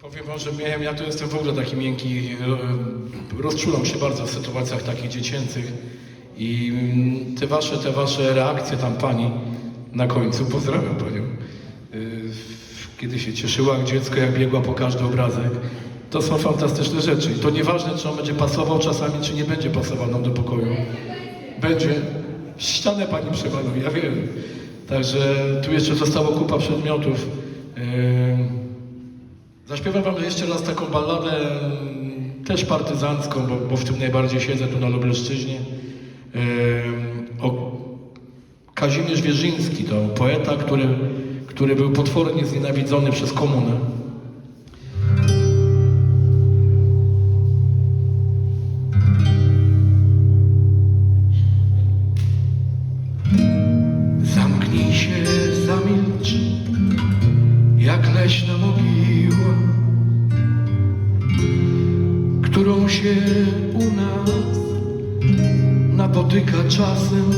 Powiem wam, że miałem, ja tu jestem w ogóle taki miękki, rozczulam się bardzo w sytuacjach takich dziecięcych i mm, te wasze, te wasze reakcje tam pani na końcu, pozdrawiam panią, y, kiedy się cieszyła jak dziecko, jak biegła po każdy obrazek, to są fantastyczne rzeczy. I to nieważne, czy on będzie pasował czasami, czy nie będzie pasował nam do pokoju. Będzie. Ścianę pani przewalą, ja wiem. Także tu jeszcze zostało kupa przedmiotów. Zaśpiewam wam jeszcze raz taką balladę, mm, też partyzancką, bo, bo w tym najbardziej siedzę tu na Lubelszczyźnie. Yy, o Kazimierz Wierzyński to poeta, który, który był potwornie znienawidzony przez komunę. Się u nas napotyka czasem.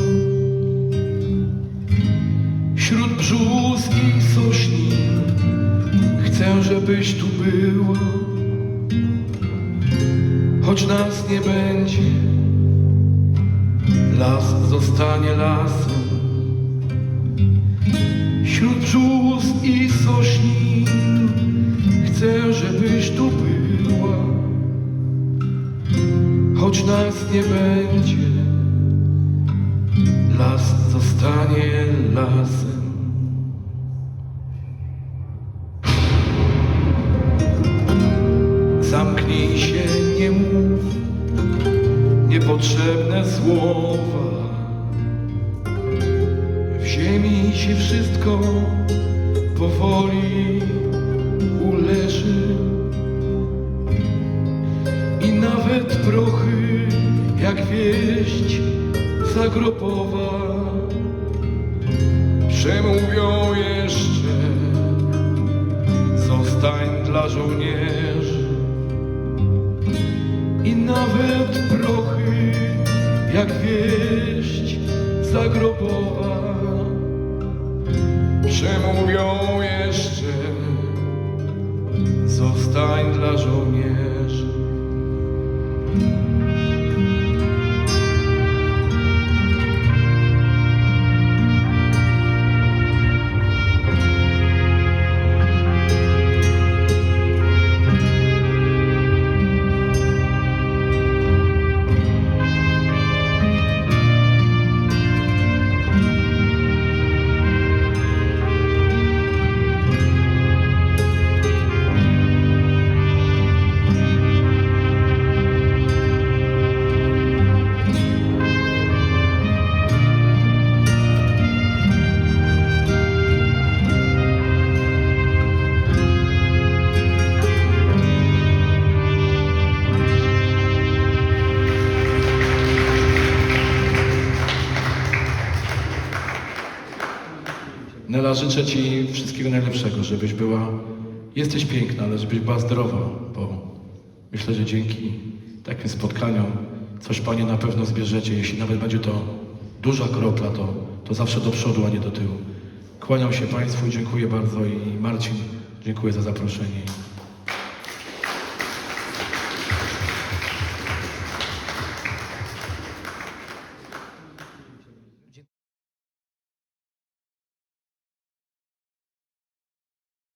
Wśród brzus i sośni chcę, żebyś tu była, choć nas nie będzie, las zostanie lasem. Wśród brzus i sośni choć nas nie będzie, las zostanie lasem. Zamknij się, nie mów niepotrzebne słowa. W ziemi się wszystko powoli uleży i nawet wieść zagrobowa przemówią jeszcze zostań dla żołnierzy. I nawet prochy jak wieść zagrobowa przemówią jeszcze zostań dla żołnierzy. Nela, życzę Ci wszystkiego najlepszego, żebyś była, jesteś piękna, ale żebyś była zdrowa, bo myślę, że dzięki takim spotkaniom coś Panie na pewno zbierzecie. Jeśli nawet będzie to duża kropla, to, to zawsze do przodu, a nie do tyłu. Kłaniam się Państwu dziękuję bardzo i Marcin, dziękuję za zaproszenie.